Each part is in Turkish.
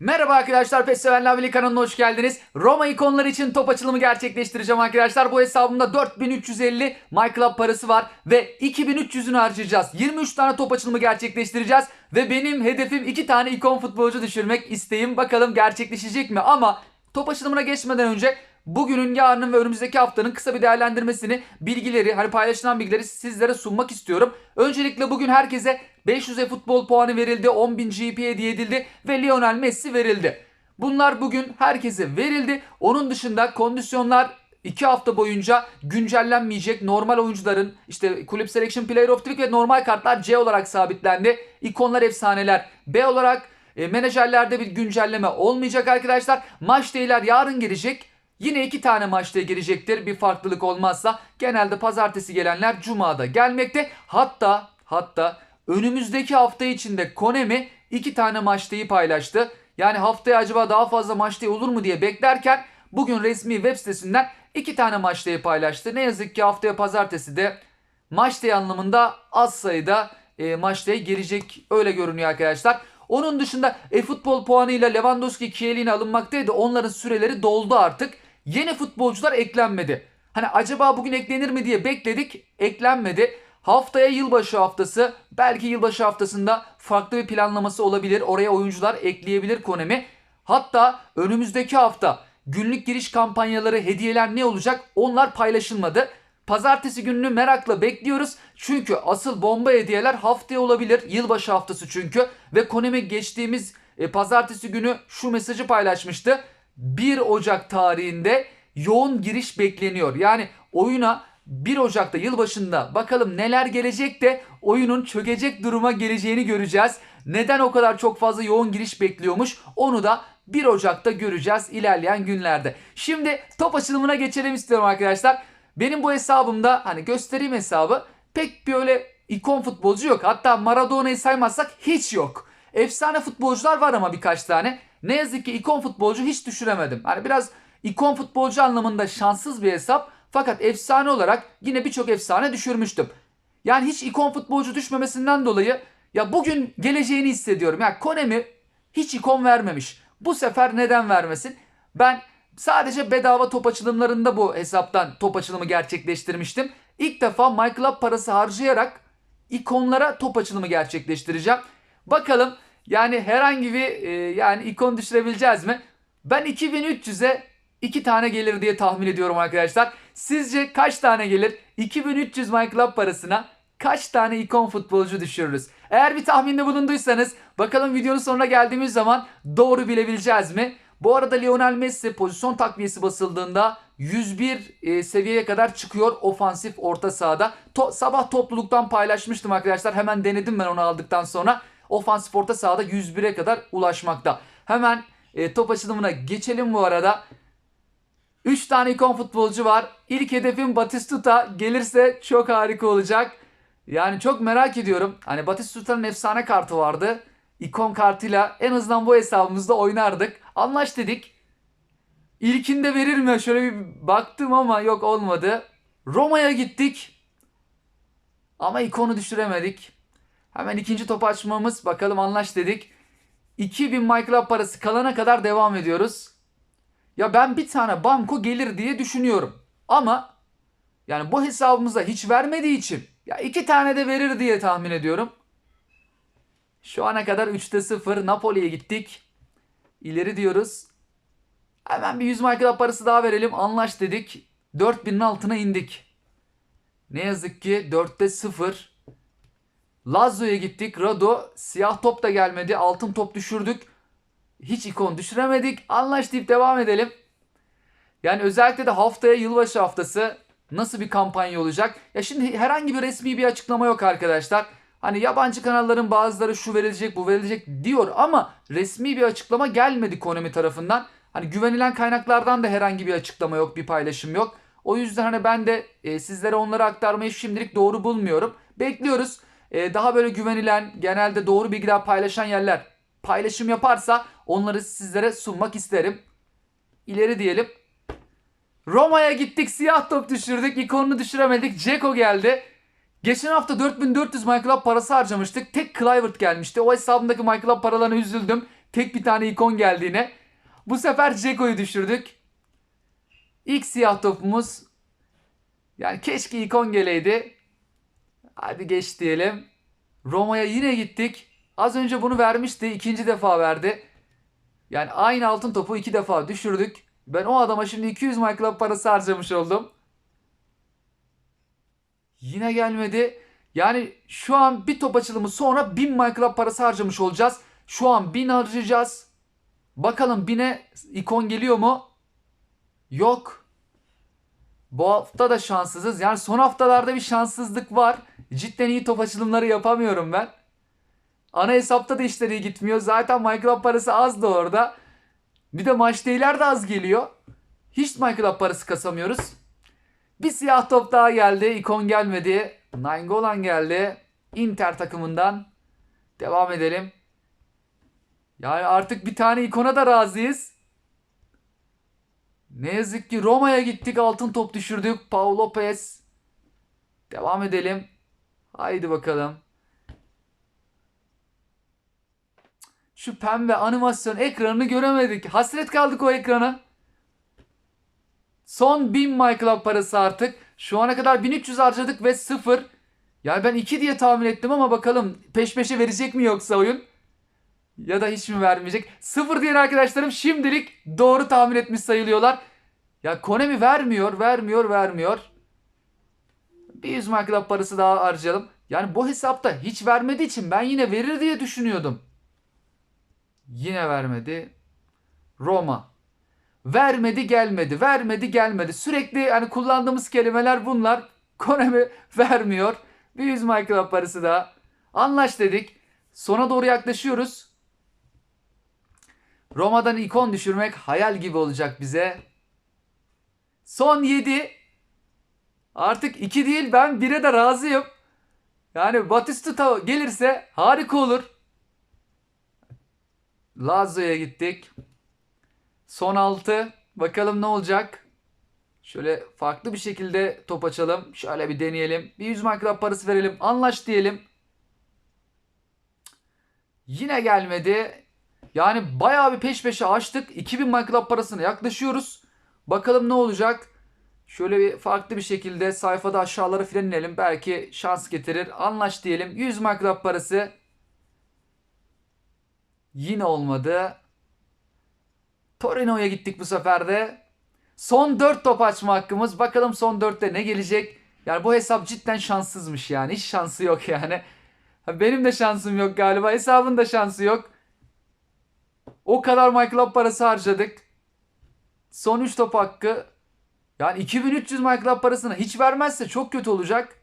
Merhaba arkadaşlar PES Sevenler Birliği kanalına hoş geldiniz. Roma ikonları için top açılımı gerçekleştireceğim arkadaşlar. Bu hesabımda 4350 MyClub parası var ve 2300'ünü harcayacağız. 23 tane top açılımı gerçekleştireceğiz ve benim hedefim 2 tane ikon futbolcu düşürmek isteğim. Bakalım gerçekleşecek mi ama top açılımına geçmeden önce bugünün, yarının ve önümüzdeki haftanın kısa bir değerlendirmesini, bilgileri, hani paylaşılan bilgileri sizlere sunmak istiyorum. Öncelikle bugün herkese 500'e futbol puanı verildi, 10.000 GP hediye edildi ve Lionel Messi verildi. Bunlar bugün herkese verildi. Onun dışında kondisyonlar 2 hafta boyunca güncellenmeyecek. Normal oyuncuların işte kulüp selection player of the week ve normal kartlar C olarak sabitlendi. İkonlar efsaneler B olarak e, menajerlerde bir güncelleme olmayacak arkadaşlar. Maç değiller yarın gelecek. Yine iki tane maçta girecektir bir farklılık olmazsa. Genelde pazartesi gelenler cumada gelmekte. Hatta hatta önümüzdeki hafta içinde Konemi iki tane maçtayı paylaştı. Yani haftaya acaba daha fazla maçtayı olur mu diye beklerken bugün resmi web sitesinden iki tane maçtayı paylaştı. Ne yazık ki haftaya pazartesi de maçtayı anlamında az sayıda e, maçtaya gelecek öyle görünüyor arkadaşlar. Onun dışında e-futbol puanıyla Lewandowski Kiel'ine alınmaktaydı. Onların süreleri doldu artık. Yeni futbolcular eklenmedi. Hani acaba bugün eklenir mi diye bekledik. Eklenmedi. Haftaya yılbaşı haftası. Belki yılbaşı haftasında farklı bir planlaması olabilir. Oraya oyuncular ekleyebilir Konemi. Hatta önümüzdeki hafta günlük giriş kampanyaları, hediyeler ne olacak? Onlar paylaşılmadı. Pazartesi gününü merakla bekliyoruz. Çünkü asıl bomba hediyeler haftaya olabilir. Yılbaşı haftası çünkü. Ve Konemi geçtiğimiz e, pazartesi günü şu mesajı paylaşmıştı. 1 Ocak tarihinde yoğun giriş bekleniyor. Yani oyuna 1 Ocak'ta yılbaşında bakalım neler gelecek de oyunun çökecek duruma geleceğini göreceğiz. Neden o kadar çok fazla yoğun giriş bekliyormuş onu da 1 Ocak'ta göreceğiz ilerleyen günlerde. Şimdi top açılımına geçelim istiyorum arkadaşlar. Benim bu hesabımda hani göstereyim hesabı pek böyle ikon futbolcu yok. Hatta Maradona'yı saymazsak hiç yok. Efsane futbolcular var ama birkaç tane. Ne yazık ki ikon futbolcu hiç düşüremedim. Hani biraz ikon futbolcu anlamında şanssız bir hesap. Fakat efsane olarak yine birçok efsane düşürmüştüm. Yani hiç ikon futbolcu düşmemesinden dolayı ya bugün geleceğini hissediyorum. Ya Konemi hiç ikon vermemiş. Bu sefer neden vermesin? Ben sadece bedava top açılımlarında bu hesaptan top açılımı gerçekleştirmiştim. İlk defa MyClub parası harcayarak ikonlara top açılımı gerçekleştireceğim. Bakalım yani herhangi bir e, yani ikon düşürebileceğiz mi? Ben 2300'e 2 tane gelir diye tahmin ediyorum arkadaşlar. Sizce kaç tane gelir? 2300 MyClub parasına kaç tane ikon futbolcu düşürürüz? Eğer bir tahminde bulunduysanız bakalım videonun sonuna geldiğimiz zaman doğru bilebileceğiz mi? Bu arada Lionel Messi pozisyon takviyesi basıldığında 101 e, seviyeye kadar çıkıyor ofansif orta sahada. To- sabah topluluktan paylaşmıştım arkadaşlar. Hemen denedim ben onu aldıktan sonra. Ofansif orta sahada 101'e kadar ulaşmakta. Hemen e, top açılımına geçelim bu arada. 3 tane ikon futbolcu var. İlk hedefim Batistuta. Gelirse çok harika olacak. Yani çok merak ediyorum. Hani Batistuta'nın efsane kartı vardı. İkon kartıyla en azından bu hesabımızda oynardık. Anlaş dedik. İlkinde verir mi? Şöyle bir baktım ama yok olmadı. Roma'ya gittik. Ama ikonu düşüremedik. Hemen ikinci topu açmamız. Bakalım anlaş dedik. 2000 MyClub parası kalana kadar devam ediyoruz. Ya ben bir tane banko gelir diye düşünüyorum. Ama yani bu hesabımıza hiç vermediği için ya iki tane de verir diye tahmin ediyorum. Şu ana kadar 3'te 0 Napoli'ye gittik. İleri diyoruz. Hemen bir 100 MyClub parası daha verelim. Anlaş dedik. 4000'in altına indik. Ne yazık ki 4'te 0. Lazio'ya gittik. Rado siyah top da gelmedi. Altın top düşürdük. Hiç ikon düşüremedik. Anlaş deyip devam edelim. Yani özellikle de haftaya yılbaşı haftası nasıl bir kampanya olacak? Ya şimdi herhangi bir resmi bir açıklama yok arkadaşlar. Hani yabancı kanalların bazıları şu verilecek bu verilecek diyor ama resmi bir açıklama gelmedi Konami tarafından. Hani güvenilen kaynaklardan da herhangi bir açıklama yok, bir paylaşım yok. O yüzden hani ben de e, sizlere onları aktarmayı şimdilik doğru bulmuyorum. Bekliyoruz. E, daha böyle güvenilen, genelde doğru bilgiler paylaşan yerler paylaşım yaparsa onları sizlere sunmak isterim. İleri diyelim. Roma'ya gittik siyah top düşürdük. ikonunu düşüremedik. Ceko geldi. Geçen hafta 4400 MyClub parası harcamıştık. Tek Clivert gelmişti. O hesabımdaki MyClub paralarına üzüldüm. Tek bir tane ikon geldi yine. Bu sefer Ceko'yu düşürdük. İlk siyah topumuz. Yani keşke ikon geleydi. Hadi geç diyelim. Roma'ya yine gittik. Az önce bunu vermişti. ikinci defa verdi. Yani aynı altın topu iki defa düşürdük. Ben o adama şimdi 200 My parası harcamış oldum. Yine gelmedi. Yani şu an bir top açılımı sonra 1000 My parası harcamış olacağız. Şu an 1000 harcayacağız. Bakalım 1000'e ikon geliyor mu? Yok. Bu hafta da şanssızız. Yani son haftalarda bir şanssızlık var. Cidden iyi top açılımları yapamıyorum ben. Ana hesapta da işleri gitmiyor. Zaten Club parası az da orada. Bir de maç değiller de az geliyor. Hiç Club parası kasamıyoruz. Bir siyah top daha geldi. İkon gelmedi. Nainggolan geldi. Inter takımından. Devam edelim. Yani artık bir tane ikona da razıyız. Ne yazık ki Roma'ya gittik. Altın top düşürdük. Paul Lopez. Devam edelim. Haydi bakalım. Şu pembe animasyon ekranını göremedik. Hasret kaldık o ekrana. Son 1000 My parası artık. Şu ana kadar 1300 harcadık ve 0. Yani ben 2 diye tahmin ettim ama bakalım peş peşe verecek mi yoksa oyun? Ya da hiç mi vermeyecek? 0 diyen arkadaşlarım şimdilik doğru tahmin etmiş sayılıyorlar. Ya Konami vermiyor, vermiyor, vermiyor. Bir 100 My Club parası daha harcayalım. Yani bu hesapta hiç vermediği için ben yine verir diye düşünüyordum. Yine vermedi. Roma. Vermedi gelmedi. Vermedi gelmedi. Sürekli hani kullandığımız kelimeler bunlar. Konami vermiyor. Bir 100 My Club parası daha. Anlaş dedik. Sona doğru yaklaşıyoruz. Roma'dan ikon düşürmek hayal gibi olacak bize. Son 7. Artık 2 değil ben 1'e de razıyım. Yani Batistuta gelirse harika olur. Lazio'ya gittik. Son 6. Bakalım ne olacak. Şöyle farklı bir şekilde top açalım. Şöyle bir deneyelim. Bir 100 My Club parası verelim. Anlaş diyelim. Yine gelmedi. Yani bayağı bir peş peşe açtık. 2000 My Club parasına yaklaşıyoruz. Bakalım ne olacak. Şöyle bir farklı bir şekilde sayfada aşağılara filan inelim. Belki şans getirir. Anlaş diyelim. 100 My Club parası. Yine olmadı. Torino'ya gittik bu sefer de. Son 4 top açma hakkımız. Bakalım son 4'te ne gelecek. Yani bu hesap cidden şanssızmış yani. Hiç şansı yok yani. Benim de şansım yok galiba. Hesabın da şansı yok. O kadar My Club parası harcadık. Son 3 top hakkı. Yani 2300 My Club parasını hiç vermezse çok kötü olacak.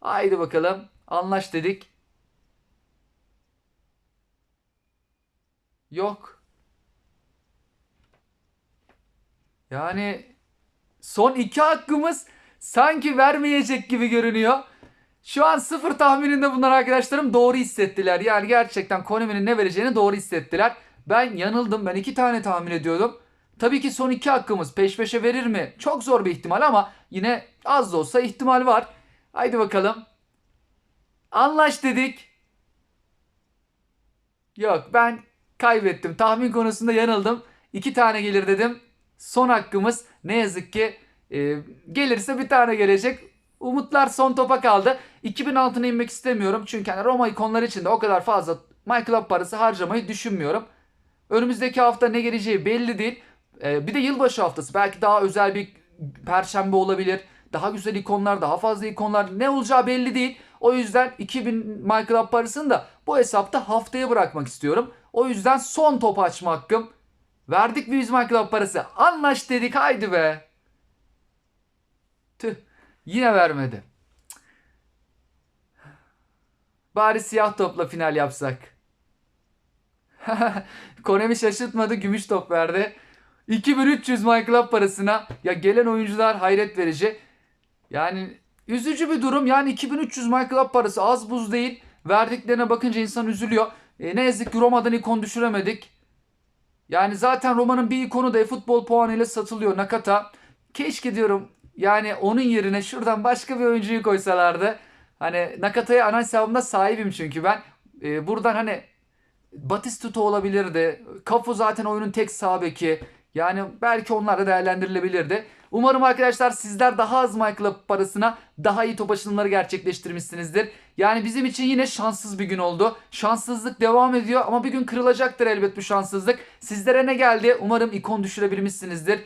Haydi bakalım. Anlaş dedik. Yok. Yani son iki hakkımız sanki vermeyecek gibi görünüyor. Şu an sıfır tahmininde bunlar arkadaşlarım doğru hissettiler. Yani gerçekten Konami'nin ne vereceğini doğru hissettiler. Ben yanıldım. Ben iki tane tahmin ediyordum. Tabii ki son iki hakkımız peş peşe verir mi? Çok zor bir ihtimal ama yine az da olsa ihtimal var. Haydi bakalım. Anlaş dedik. Yok ben kaybettim. Tahmin konusunda yanıldım. İki tane gelir dedim. Son hakkımız ne yazık ki e, gelirse bir tane gelecek. Umutlar son topa kaldı. 2000 altına inmek istemiyorum. Çünkü hani Roma ikonları için de o kadar fazla My Club parası harcamayı düşünmüyorum. Önümüzdeki hafta ne geleceği belli değil. E, bir de yılbaşı haftası. Belki daha özel bir perşembe olabilir. Daha güzel ikonlar, daha fazla ikonlar. Ne olacağı belli değil. O yüzden 2000 My Club parasını da bu hesapta haftaya bırakmak istiyorum. O yüzden son top açma hakkım. Verdik bir 100 My Club parası. Anlaş dedik haydi be. Tüh. Yine vermedi. Bari siyah topla final yapsak. Konemi şaşırtmadı. Gümüş top verdi. 2300 My Club parasına. Ya gelen oyuncular hayret verici. Yani üzücü bir durum. Yani 2300 My Club parası az buz değil. Verdiklerine bakınca insan üzülüyor. E, ne yazık ki Roma'dan ikon düşüremedik. Yani zaten Roma'nın bir ikonu da e-futbol puanıyla satılıyor Nakata. Keşke diyorum yani onun yerine şuradan başka bir oyuncuyu koysalardı. Hani Nakata'ya ana hesabımda sahibim çünkü ben. Ee, buradan hani Batistuta olabilirdi. Kafu zaten oyunun tek sağ beki. Yani belki onlar da değerlendirilebilirdi. Umarım arkadaşlar sizler daha az Michael parasına daha iyi top açılımları gerçekleştirmişsinizdir. Yani bizim için yine şanssız bir gün oldu. Şanssızlık devam ediyor ama bir gün kırılacaktır elbet bu şanssızlık. Sizlere ne geldi? Umarım ikon düşürebilmişsinizdir.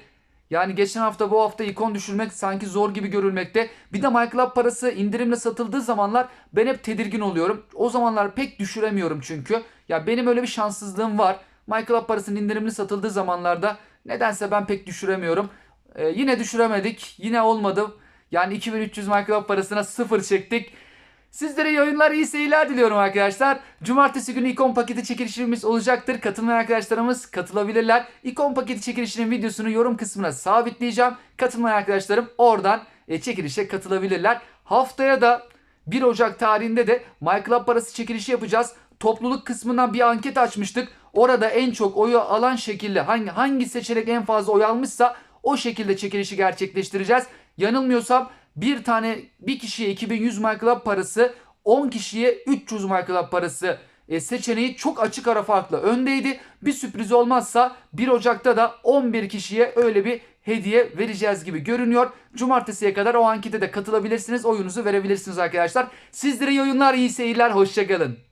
Yani geçen hafta bu hafta ikon düşürmek sanki zor gibi görülmekte. Bir de MyClub parası indirimle satıldığı zamanlar ben hep tedirgin oluyorum. O zamanlar pek düşüremiyorum çünkü. Ya benim öyle bir şanssızlığım var. MyClub parasının indirimli satıldığı zamanlarda nedense ben pek düşüremiyorum. Ee, yine düşüremedik. Yine olmadı. Yani 2300 MyClub parasına sıfır çektik. Sizlere iyi oyunlar, iyi seyirler diliyorum arkadaşlar. Cumartesi günü ikon paketi çekilişimiz olacaktır. Katılmayan arkadaşlarımız katılabilirler. İkon paketi çekilişinin videosunu yorum kısmına sabitleyeceğim. Katılmayan arkadaşlarım oradan e, çekilişe katılabilirler. Haftaya da 1 Ocak tarihinde de MyClub parası çekilişi yapacağız. Topluluk kısmından bir anket açmıştık. Orada en çok oyu alan şekilde hangi hangi seçenek en fazla oy almışsa o şekilde çekilişi gerçekleştireceğiz. Yanılmıyorsam bir tane bir kişiye 2100 MyClub parası 10 kişiye 300 MyClub parası e, seçeneği çok açık ara farklı öndeydi. Bir sürpriz olmazsa 1 Ocak'ta da 11 kişiye öyle bir hediye vereceğiz gibi görünüyor. Cumartesiye kadar o ankete de katılabilirsiniz. Oyunuzu verebilirsiniz arkadaşlar. Sizlere iyi oyunlar, iyi seyirler. Hoşçakalın.